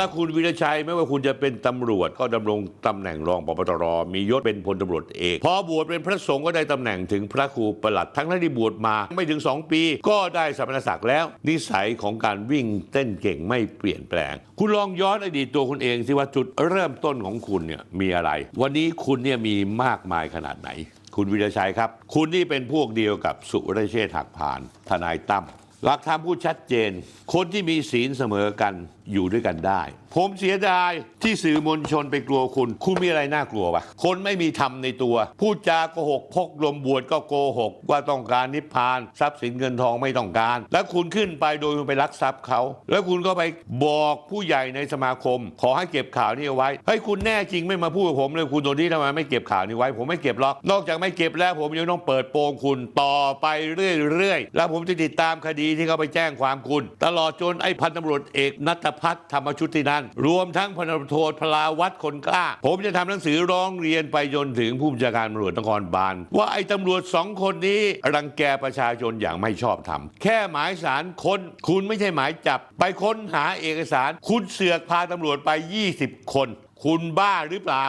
ละคุณวิรชัยไม่ว่าคุณจะเป็นตำรวจก็ดำรงตำแหน่งรองปปตรมียศเป็นพลตำรวจเอกพอบวชเป็นพระสงฆ์ก็ได้ตำแหน่งถึงพระครูประหลัด ทั้งที่บวชมาไม่ถึง 2 ปี ก็ได้สมณศักดิ์แล้ว นิสัยของการวิ่งเต้นเก่งไม่เปลี่ยนแปลง คุณลองย้อนอดีตตัวคุณเองสิว่าจุดเริ่มต้นของคุณเนี่ยมีอะไร วันนี้คุณเนี่ยมีมากมายขนาดไหน คุณวิรชัยครับ คุณนี่เป็นพวกเดียวกับสุรเชษฐ์หักพาน ทนายตั้มหลักธรรมพูดชัดเจน คนที่มีศีลเสมอกัน อยู่ด้วยกันได้ ผมเสียดายที่สื่อมวลชนไปกลัวคุณ คุณมีอะไรน่ากลัวปะคนไม่มีธรรมในตัว พูดจาโกหก พกลมบวชก็โกหก ว่าต้องการนิพพาน ทรัพย์สินเงินทองไม่ต้องการ แล้วคุณขึ้นไปโดยคุณไปลักทรัพย์เขา แล้วคุณก็ไปบอกผู้ใหญ่ในสมาคม ขอให้เก็บข่าวนี้เอาไว้เฮ้ยคุณแน่จริงไม่มาพูดกับผมเลยคุณโดนที่ทำไมไม่เก็บข่าวนี้ไว้ ผมไม่เก็บหรอกนอกจากไม่เก็บแล้วผมยังต้องเปิดโปงคุณต่อไปเรื่อยๆแล้วผมจะติดตามคดีที่เขาไปแจ้งความคุณ ตลอดจนไอ้พันตำรวจเอกนัทพัฒน์ธรรมชุตินันรวมทั้งพันตำรวจโทพลาวัตคนกล้า ผมจะทำหนังสือร้องเรียนไปจนถึงผู้บัญชาการตำรวจนครบาลว่าไอ้ตำรวจสองคนนี้รังแกประชาชนอย่างไม่ชอบธรรมแค่หมายสารค้นคุณไม่ใช่หมายจับ ไปค้นหาเอกสาร คุณเสือกพาตำรวจไป 20 คน คุณบ้าหรือเปล่า